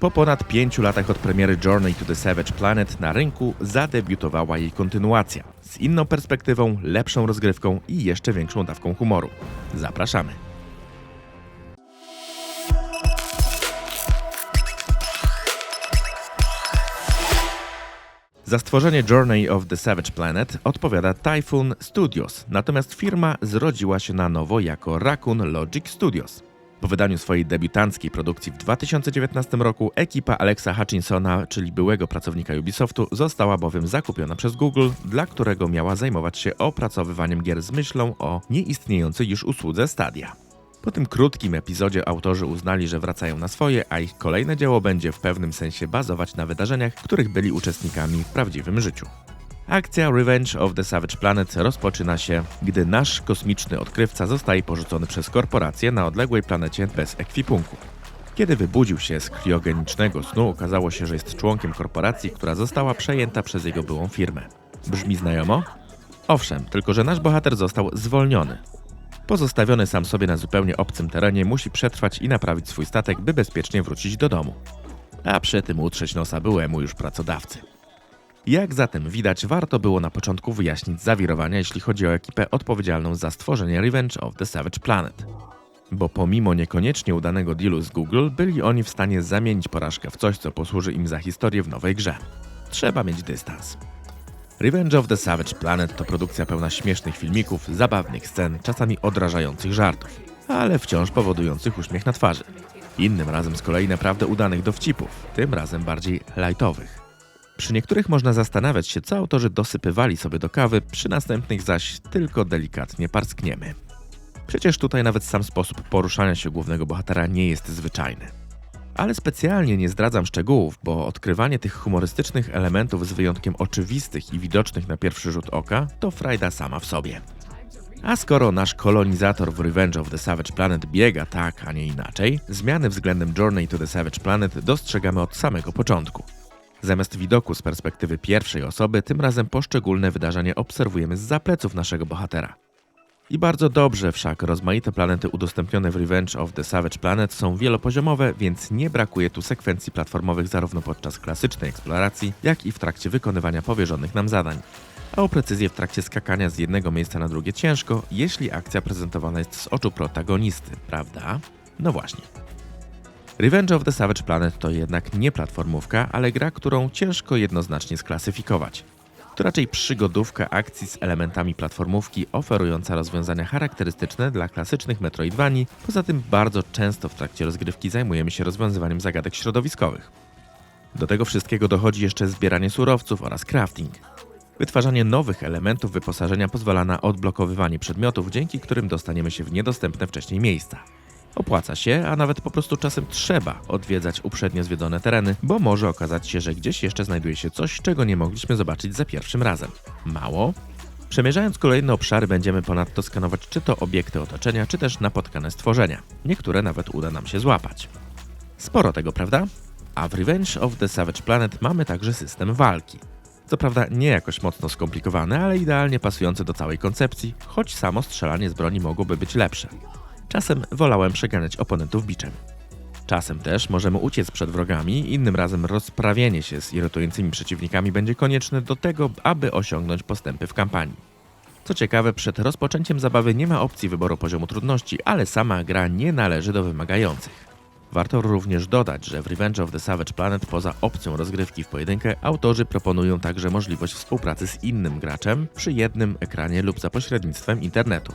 Po ponad pięciu latach od premiery Journey to the Savage Planet na rynku zadebiutowała jej kontynuacja. Z inną perspektywą, lepszą rozgrywką i jeszcze większą dawką humoru. Zapraszamy. Za stworzenie Journey of the Savage Planet odpowiada Typhoon Studios, natomiast firma zrodziła się na nowo jako Raccoon Logic Studios. Po wydaniu swojej debiutanckiej produkcji w 2019 roku ekipa Alexa Hutchinsona, czyli byłego pracownika Ubisoftu, została bowiem zakupiona przez Google, dla którego miała zajmować się opracowywaniem gier z myślą o nieistniejącej już usłudze Stadia. Po tym krótkim epizodzie autorzy uznali, że wracają na swoje, a ich kolejne dzieło będzie w pewnym sensie bazować na wydarzeniach, których byli uczestnikami w prawdziwym życiu. Akcja Revenge of the Savage Planet rozpoczyna się, gdy nasz kosmiczny odkrywca zostaje porzucony przez korporację na odległej planecie bez ekwipunku. Kiedy wybudził się z kriogenicznego snu, okazało się, że jest członkiem korporacji, która została przejęta przez jego byłą firmę. Brzmi znajomo? Owszem, tylko że nasz bohater został zwolniony. Pozostawiony sam sobie na zupełnie obcym terenie, musi przetrwać i naprawić swój statek, by bezpiecznie wrócić do domu. A przy tym utrzeć nosa byłemu już pracodawcy. Jak zatem widać, warto było na początku wyjaśnić zawirowania, jeśli chodzi o ekipę odpowiedzialną za stworzenie Revenge of the Savage Planet. Bo pomimo niekoniecznie udanego dealu z Google, byli oni w stanie zamienić porażkę w coś, co posłuży im za historię w nowej grze. Trzeba mieć dystans. Revenge of the Savage Planet to produkcja pełna śmiesznych filmików, zabawnych scen, czasami odrażających żartów, ale wciąż powodujących uśmiech na twarzy. Innym razem z kolei naprawdę udanych dowcipów, tym razem bardziej lightowych. Przy niektórych można zastanawiać się, co autorzy dosypywali sobie do kawy, przy następnych zaś tylko delikatnie parskniemy. Przecież tutaj nawet sam sposób poruszania się głównego bohatera nie jest zwyczajny. Ale specjalnie nie zdradzam szczegółów, bo odkrywanie tych humorystycznych elementów z wyjątkiem oczywistych i widocznych na pierwszy rzut oka to frajda sama w sobie. A skoro nasz kolonizator w Revenge of the Savage Planet biega tak, a nie inaczej, zmiany względem Journey to the Savage Planet dostrzegamy od samego początku. Zamiast widoku z perspektywy pierwszej osoby, tym razem poszczególne wydarzenia obserwujemy z zapleców naszego bohatera. I bardzo dobrze wszak rozmaite planety udostępnione w Revenge of the Savage Planet są wielopoziomowe, więc nie brakuje tu sekwencji platformowych zarówno podczas klasycznej eksploracji, jak i w trakcie wykonywania powierzonych nam zadań. A o precyzję w trakcie skakania z jednego miejsca na drugie ciężko, jeśli akcja prezentowana jest z oczu protagonisty, prawda? No właśnie. Revenge of the Savage Planet to jednak nie platformówka, ale gra, którą ciężko jednoznacznie sklasyfikować. To raczej przygodówka akcji z elementami platformówki, oferująca rozwiązania charakterystyczne dla klasycznych Metroidvanii. Poza tym bardzo często w trakcie rozgrywki zajmujemy się rozwiązywaniem zagadek środowiskowych. Do tego wszystkiego dochodzi jeszcze zbieranie surowców oraz crafting. Wytwarzanie nowych elementów wyposażenia pozwala na odblokowywanie przedmiotów, dzięki którym dostaniemy się w niedostępne wcześniej miejsca. Opłaca się, a nawet po prostu czasem trzeba odwiedzać uprzednio zwiedzone tereny, bo może okazać się, że gdzieś jeszcze znajduje się coś, czego nie mogliśmy zobaczyć za pierwszym razem. Mało? Przemierzając kolejne obszary będziemy ponadto skanować czy to obiekty otoczenia, czy też napotkane stworzenia. Niektóre nawet uda nam się złapać. Sporo tego, prawda? A w Revenge of the Savage Planet mamy także system walki. Co prawda nie jakoś mocno skomplikowany, ale idealnie pasujący do całej koncepcji, choć samo strzelanie z broni mogłoby być lepsze. Czasem wolałem przeganiać oponentów biczem. Czasem też możemy uciec przed wrogami, innym razem rozprawienie się z irytującymi przeciwnikami będzie konieczne do tego, aby osiągnąć postępy w kampanii. Co ciekawe, przed rozpoczęciem zabawy nie ma opcji wyboru poziomu trudności, ale sama gra nie należy do wymagających. Warto również dodać, że w Revenge of the Savage Planet poza opcją rozgrywki w pojedynkę, autorzy proponują także możliwość współpracy z innym graczem przy jednym ekranie lub za pośrednictwem internetu.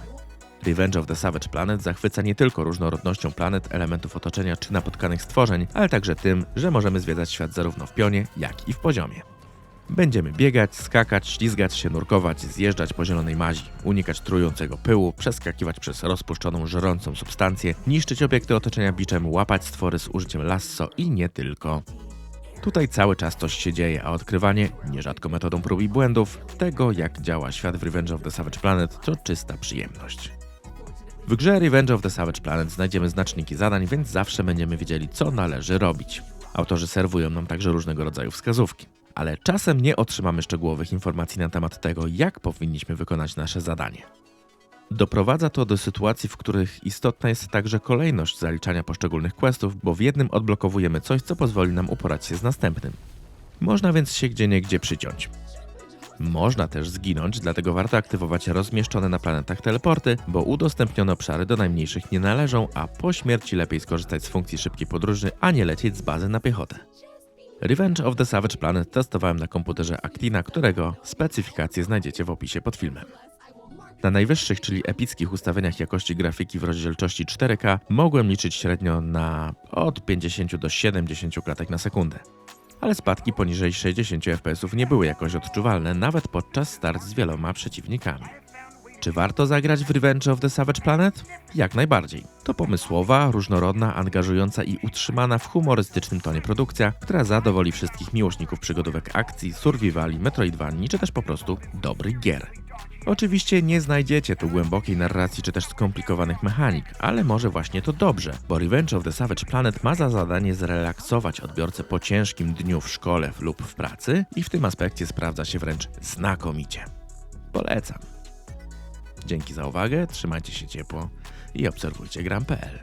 Revenge of the Savage Planet zachwyca nie tylko różnorodnością planet, elementów otoczenia czy napotkanych stworzeń, ale także tym, że możemy zwiedzać świat zarówno w pionie, jak i w poziomie. Będziemy biegać, skakać, ślizgać się, nurkować, zjeżdżać po zielonej mazi, unikać trującego pyłu, przeskakiwać przez rozpuszczoną, żerącą substancję, niszczyć obiekty otoczenia biczem, łapać stwory z użyciem lasso i nie tylko. Tutaj cały czas coś się dzieje, a odkrywanie, nierzadko metodą prób i błędów, tego jak działa świat w Revenge of the Savage Planet to czysta przyjemność. W grze Revenge of the Savage Planet znajdziemy znaczniki zadań, więc zawsze będziemy wiedzieli, co należy robić. Autorzy serwują nam także różnego rodzaju wskazówki. Ale czasem nie otrzymamy szczegółowych informacji na temat tego, jak powinniśmy wykonać nasze zadanie. Doprowadza to do sytuacji, w których istotna jest także kolejność zaliczania poszczególnych questów, bo w jednym odblokowujemy coś, co pozwoli nam uporać się z następnym. Można więc się gdzieniegdzie przyciąć. Można też zginąć, dlatego warto aktywować rozmieszczone na planetach teleporty, bo udostępnione obszary do najmniejszych nie należą, a po śmierci lepiej skorzystać z funkcji szybkiej podróży, a nie lecieć z bazy na piechotę. Revenge of the Savage Planet testowałem na komputerze Actina, którego specyfikacje znajdziecie w opisie pod filmem. Na najwyższych, czyli epickich ustawieniach jakości grafiki w rozdzielczości 4K mogłem liczyć średnio na od 50 do 70 klatek na sekundę. Ale spadki poniżej 60 fps nie były jakoś odczuwalne, nawet podczas start z wieloma przeciwnikami. Czy warto zagrać w Revenge of the Savage Planet? Jak najbardziej. To pomysłowa, różnorodna, angażująca i utrzymana w humorystycznym tonie produkcja, która zadowoli wszystkich miłośników przygodówek akcji, survivali, metroidvanii czy też po prostu dobrych gier. Oczywiście nie znajdziecie tu głębokiej narracji czy też skomplikowanych mechanik, ale może właśnie to dobrze, bo Revenge of the Savage Planet ma za zadanie zrelaksować odbiorcę po ciężkim dniu w szkole lub w pracy i w tym aspekcie sprawdza się wręcz znakomicie. Polecam. Dzięki za uwagę, trzymajcie się ciepło i obserwujcie gram.pl.